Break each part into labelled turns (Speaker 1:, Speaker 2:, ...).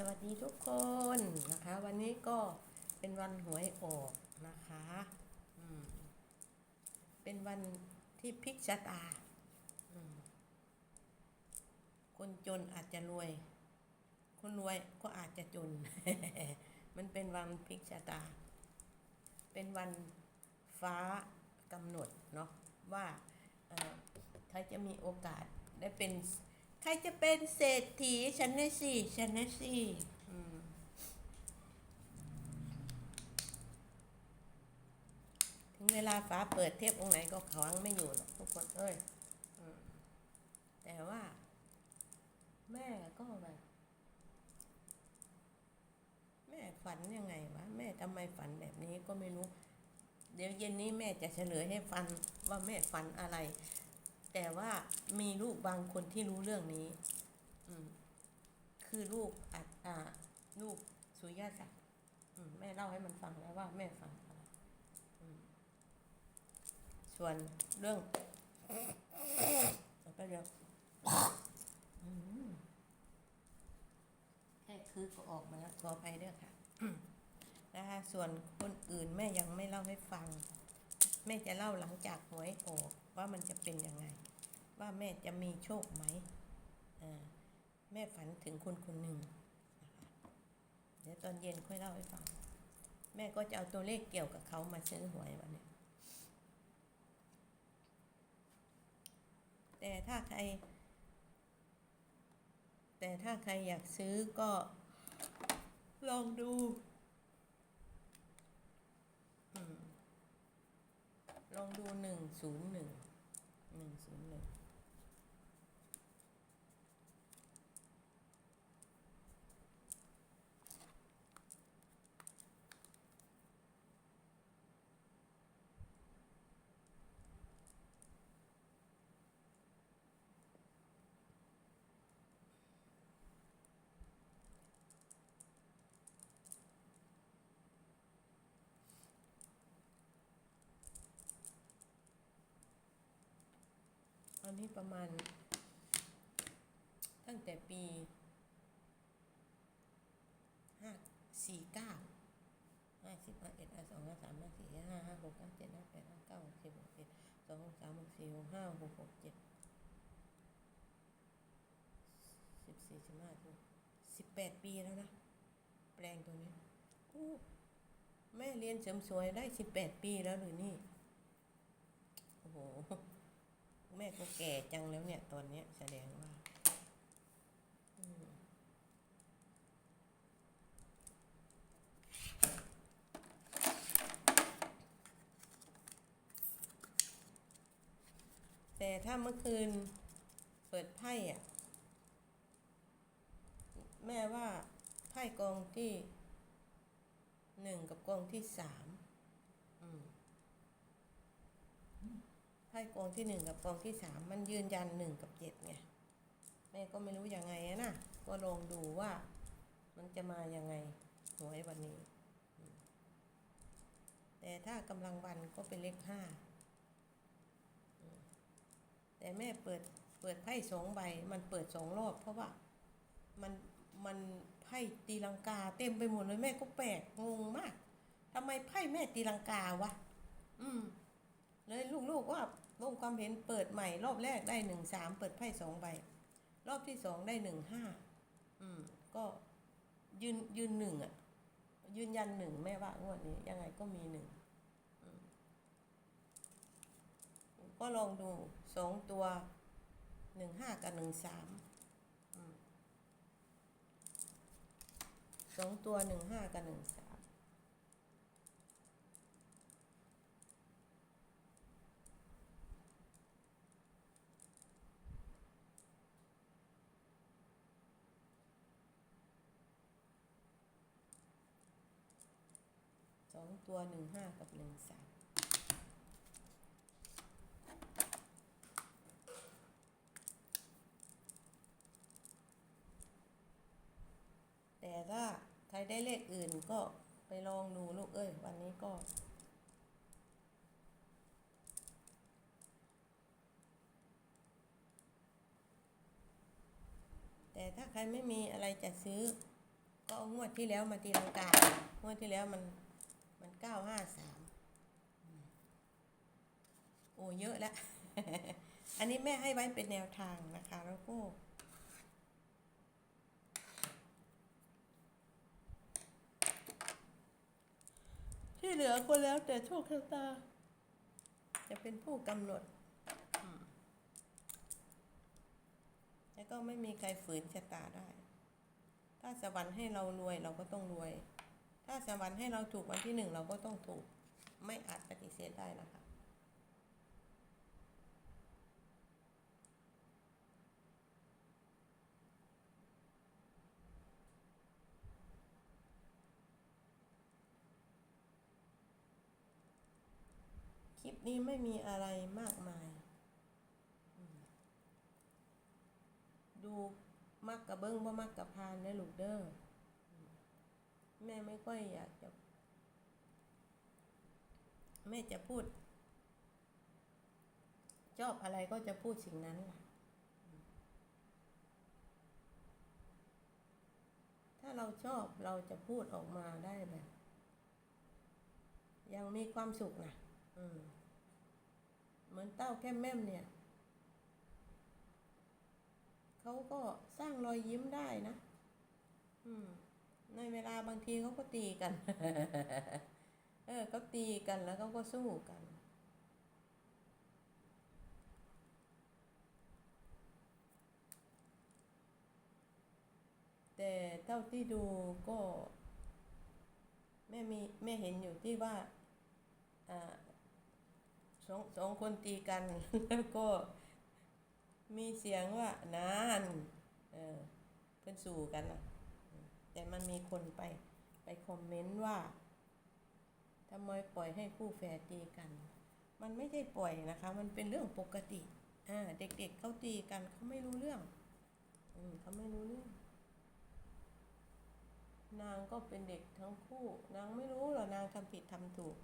Speaker 1: สวัสดีทุกคนนะคะ วันนี้ก็เป็นวันหวยออกนะคะเป็นวันที่พลิกชะตาคนจนอาจจะรวย คนรวยก็อาจจะจน มันเป็นวันพลิกชะตา เป็นวันฟ้ากำหนดเนาะว่าเอ่อใครจะมีโอกาสได้เป็น ครจะเป็นเศรษฐีฉันนะสิฉันนะสิถึงเวลาฟ้าเปิดเทพองค์ไหนก็ขวางไม่อยู่หรอกทุกคนเอ้ยอแต่ว่า แม่ก็แบบแม่ฝันยังไงวะแม่ทำไมฝันแบบนี้ก็ไม่รู้ เดี๋ยวเย็นนี้แม่จะเฉลยให้ฟันว่าแม่ฝันอะไร แต่ว่ามีลูกบางคนที่รู้เรื่องนี้ อืม คือลูกอัดอ่าลูกสุริยศักดิ์อืม แม่เล่าให้มันฟังแล้วว่าแม่ฟังอะไรอืม ส่วนเรื่องต่อไปเดี๋ยวอืมแค่คือก็ออกมาแล้วขอไปด้วยค่ะนะคะส่วนคนอื่นแม่ยังไม่เล่าให้ฟัง แม่จะเล่าหลังจากหวยออกว่ามันจะเป็นยังไง ว่าแม่จะมีโชคไหมแม่ฝันถึงคนคนหนึ่งนะคะเดี๋ยวตอนเย็นค่อยเล่าให้ฟัง แม่ก็จะเอาตัวเลขเกี่ยวกับเขามาซื้อหวยวันนี้แต่ถ้าใคร แต่ถ้าใครอยากซื้อก็ลองดูอลองดูหนึ่งศูนย์หนึ่งหนึ่งศูนย์หนึ่ง อนนี้ประมาณ ตั้งแต่ปีห้าสี่เก้าห้าสิบห้าเอ็ดห้าสองห้าสามห้าสี่ห้าห้าหกห้าเจ็ดห้าแปดห้าเก้าหกสิบหกเจ็ดสองหกสามหกสี่หกห้าหกหกเจ็ดสิบสี่สิบห้าสิบแปดปีแล้วนะ แปลงตัวนี้อู้แม่เรียนเสริมสวยได้สิบแปดปีแล้วหรือนี่ โอ้โห แม่ก็แก่จังแล้วเนี่ยตอนเนี้ยแสดงว่าแต่ถ้าเมื่อคืนเปิดไพ่อะแม่ว่าไพ่กองที่หนึ่งกับกองที่สามอืม พ่กองที่หนึ่งกับกองที่สามมันยืนยันหนึ่งกับเจ็ดไงแม่ก็ไม่รู้ยังไงนะก็ลองดูว่ามันจะมายังไงหวยวันนี้ แต่ถ้ากำลังวันก็เป็นเลขห้าแต่แม่เปิดเปิดไพ่สองใบ มันเปิดสองรอบ เพราะว่ามันมันไพ่ตีลังกาเต็มไปหมดเลยแม่ก็แปลกงงมากทำไมไพ่แม่ตีลังกาวะ อืมเลยลูกๆว่า ลงความเห็นเปิดใหม่รอบแรกได้หนึ่งสามเปิดไพ่สองใบ รอบที่สองได้หนึ่งห้าอืม ก็ยืนยืนหนึ่งอะ ยืนยันหนึ่งแม่ว่างวดนี้ ยังไงก็มีหนึ่งก็ลองดูสองตัวหนึ่งห้ากับหนึ่งสามสองตัวหนึ่งห้ากับหนึ่งสาม ส องตัวหนึ่งห้ากับหนึ่งสามแต่ถ้าใครได้เลขอื่นก็ไปลองดูลูกเอ้ย วันนี้ก็แต่ถ้าใครไม่มีอะไรจะซื้อ ก็งวดที่แล้วมาตีลังกางวดที่แล้วมัน มันเก้าห้าสามโอ้เยอะแล้วอันนี้แม่ให้ไว้เป็นแนวทางนะคะแล้วก็ที่เหลือก็แล้วแต่โชคชะตา จะเป็นผู้กำหนด แล้วก็ไม่มีใครฝืนชะตาได้ ถ้าสวรรค์ให้เรารวยเราก็ต้องรวย ถ้าสวรรค์ให้เราถูกวันที่หนึ่งเราก็ต้องถูก ไม่อาจปฏิเสธได้นะคะ คลิปนี้ไม่มีอะไรมากมาย ดูมักกระเบิ้งบ่มักกระพานนะลูกเด้อ แม่ไม่ค่อยอยากจะแม่จะพูด ชอบอะไรก็จะพูดสิ่งนั้นล่ะถ้าเราชอบเราจะพูดออกมาได้แบบ ยังมีความสุขนะอืม เหมือนเต้าแก้มแม่มเนี่ย เขาก็สร้างรอยยิ้มได้นะ อืม ในเวลาบางทีเขาก็ตีกัน เออเขาตีกันแล้วเขาก็สู้กัน แต่เท่าที่ดูก็แม่มีแม่เห็นอยู่ที่ว่าอ่าสองสองคนตีกันแล้วก็มีเสียงว่านาน เออเพื่นสู่กันนะ แต่มันมีคนไปไปคอมเมนต์ว่าทำไมปล่อยให้คู่แฝดตีกัน มันไม่ใช่ปล่อยนะคะ มันเป็นเรื่องปกติอ่าเด็กๆเเขาตีกันเขาไม่รู้เรื่อง อืมเขาไม่รู้เรื่อง นางก็เป็นเด็กทั้งคู่ นางไม่รู้หรอกนางทำผิดทำถูก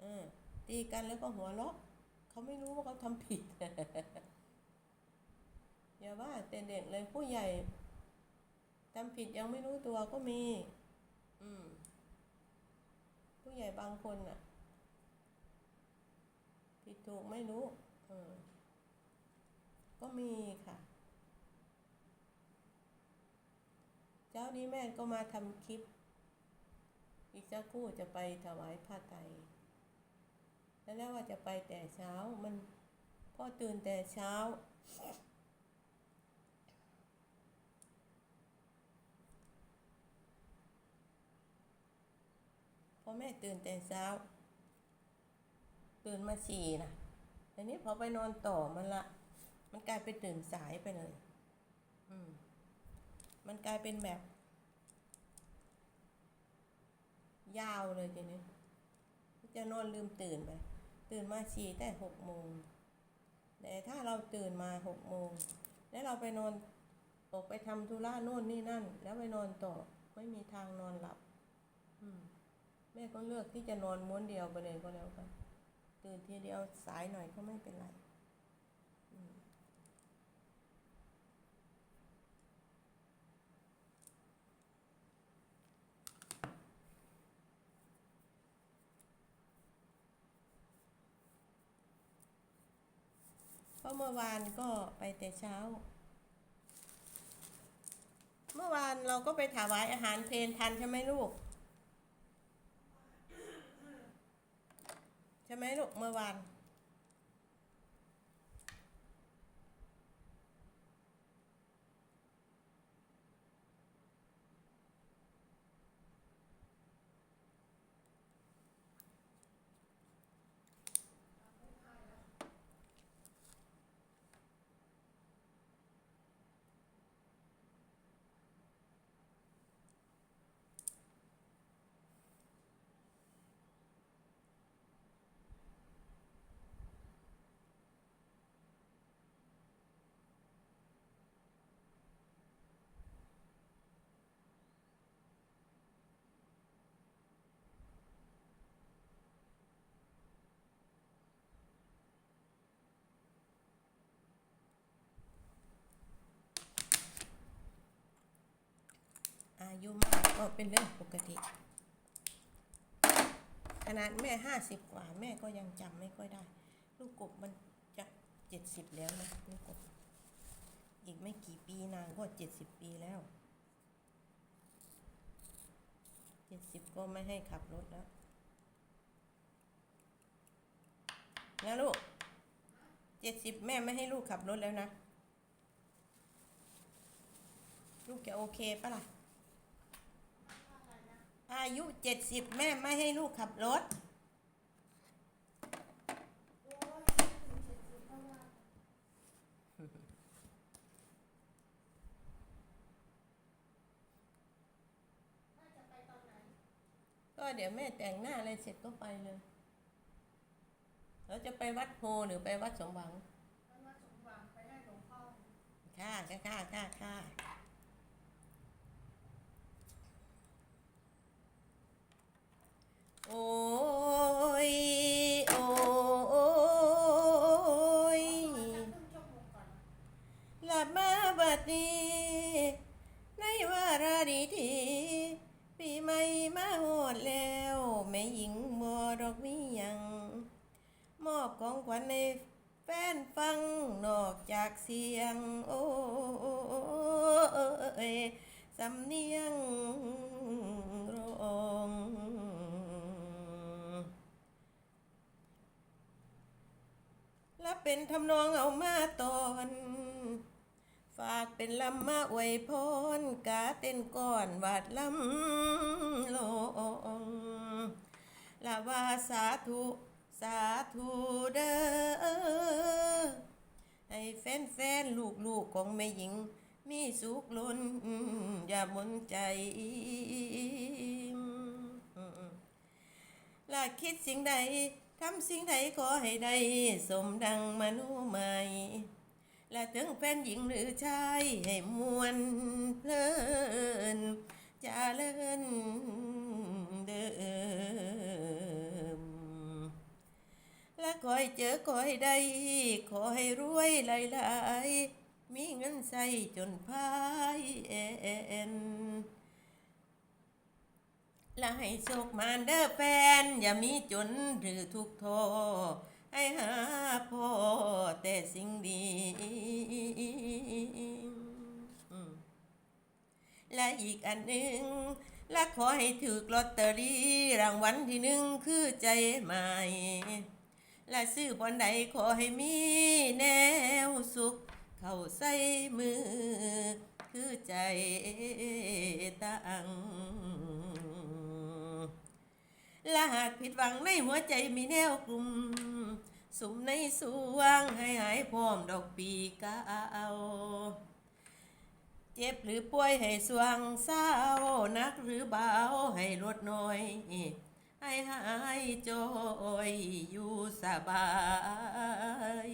Speaker 1: เออตีกันแล้วก็หัวเราะเขาไม่รู้ว่าเขาทำผิดอย่าว่าแต่เด็กเลยผู้ใหญ่ ทำผิดยังไม่รู้ตัวก็มี อืม ผู้ใหญ่บางคนน่ะผิดถูกไม่รู้เออก็มีค่ะ เจ้านี้แม่ก็มาทำคลิป อีกสักครู่จะไปถวายผ้าไตรแล้วแล้วว่าจะไปแต่เช้ามันพ่อตื่นแต่เช้า อแม่ตื่นแต่เช้า ตื่นมาฉี่นะทีนี้พอไปนอนต่อมันละ มันกลายเป็นตื่นสายไปเลย อืม มันกลายเป็นแบบ ยาวเลยทีนี้จะนอนลืมตื่นไป ตื่นมาฉี่แต่หกโมงแต่ถ้าเราตื่นมาหกโมงแล้วเราไปนอนออกไปทำธุระโน่นนี่นั่น แล้วไปนอนต่อไม่มีทางนอนหลับ อืม แม่ก็เลือกที่จะนอนม้วนเดียวไปเลยก็แล้วกันตื่นทีเดียวสายหน่อยก็ไม่เป็นไรเพราะเมื่อวานก็ไปแต่เช้า เมื่อวานเราก็ไปถวายอาหารเพลนทันใช่ไหมลูก ช่ไหมลูกเมื่อวาน อายุมากก็เป็นเรื่องปกติ ขนาดแม่ห้าสิบกว่า แม่ก็ยังจำไม่ค่อยได้ ลูกกบมันจะเจ็ดสิบแล้วนะลูกกบ อีกไม่กี่ปีนางก็เจ็ดสิบปีแล้วเจ็ดสิบก็ไม่ให้ขับรถแล้วนะลูกเจ็ดสิบแม่ไม่ให้ลูกขับรถแล้วนะ ลูกจะโอเคปะล่ะ อายุเจ็ดสิบแม่ไม่ให้ลูกขับรถ ก็เดี๋ยวแม่แต่งหน้าอะไรเสร็จก็ไปเลยเราจะไปวัดโพหรือไปวัดสมหวังค่ะค่ะค่ะค่ะค่ะ เป็นทำนองเอามาตอนฝากเป็นลำมาอวยพรกาเต้นก่อนวาดลำลงลาว่าสาธุสาธุเด้อให้แฟนแฟนลูกลูกๆของแม่หญิง มีสุขล้นอย่ามนใจลาคิดสิ่งใด ทำสิ่งใดขอให้ได้สมดังมนุใหม่และถึงแฟนหญิงหรือชายให้มวนเพลินจาเลินเดิม และคอยเจอคอยได้ขอให้รวยหลายๆ มีเงินใส่จนพายเอ็น และให้โชคมานเด้อแฟน อย่ามีจนหรือทุกโท ให้หาพ่อแต่สิ่งดีและอีกอันหนึ่งและขอให้ถือลอตเตอรี่รางวัลที่หนึ่งคือใจใหม่ และซื้อบอนใดขอให้มีแนวสุข เข้าใส่มือ คือใจตั้ง และหากผิดหวังในหัวใจมีแนวกลุ่มสุมในสวงให้หายพร้อมดอกปีกเอาเจ็บหรือป่วยให้สวงเศร้านักหรือเบาให้ลดน้อย ให้หายจอยอยู่สบาย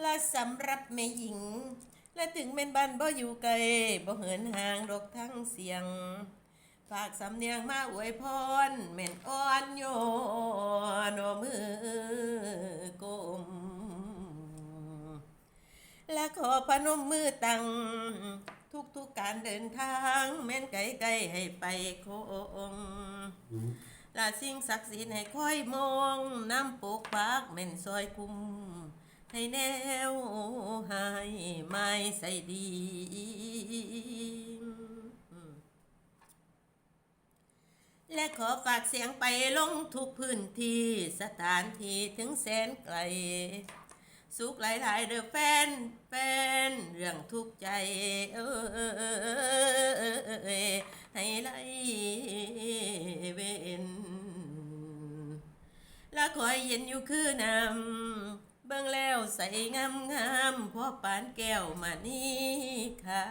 Speaker 1: และสำหรับแม่หญิง และถึงแม่นบ้านบ่อยู่ไกลบ่เหินห่างดอกทั้งเสียง ฝากสำเนียงมาอวยพรแม่นอ่อนโยนมือกลมและขอพนมมือตั้งทุกทุกการเดินทาง แม่นไกลไกลๆให้ไปคงและสิ่งศักดิ์สิทธิ์ให้คอยมองน้ำปกปักแม่นซอยคุมให้แนวให้ไม่ใส่ดีอืม และขอฝากเสียงไปลงทุกพื้นที่สถานที่ถึงแสนไกล สุขหลายๆเด้อแฟนแฟนเรื่องทุกใจเอ้ยให้ไหลเวนและคอยเย็นอยู่คือน้ำเบิ่งแล้วใส่งามงามพ่อปานแก้วมานี่ค่ะ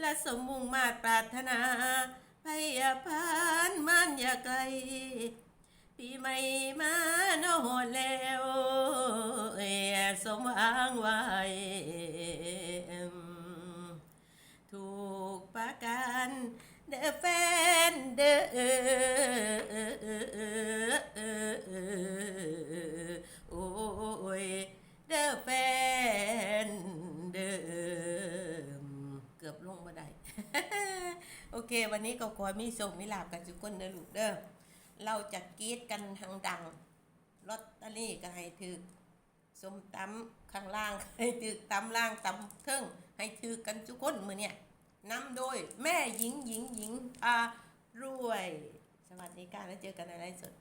Speaker 1: และสมมุ่งมาตรปรารถนา พยาพานมันอย่าไกลปีใหม่มาโนอนแล้วเอ่ยสมหวังไว้ถูกประกันเด้อแฟนเด้อโอ้ย เค วันนี้ก็ขอมีส่งมีลาบกันทุกคนนะลูกเด้อเราจะกรีดกันทางดังลอตเตอรี่ก็ให้ถือสมตำข้างล่างให้ถือตำล่างตำเทิงให้ถือกันทุกคนมือเนี่ยนำโดยแม่หญิงหญิงหญิงอารวย สวัสดีค่ะแล้วเจอกันในไลฟ์สด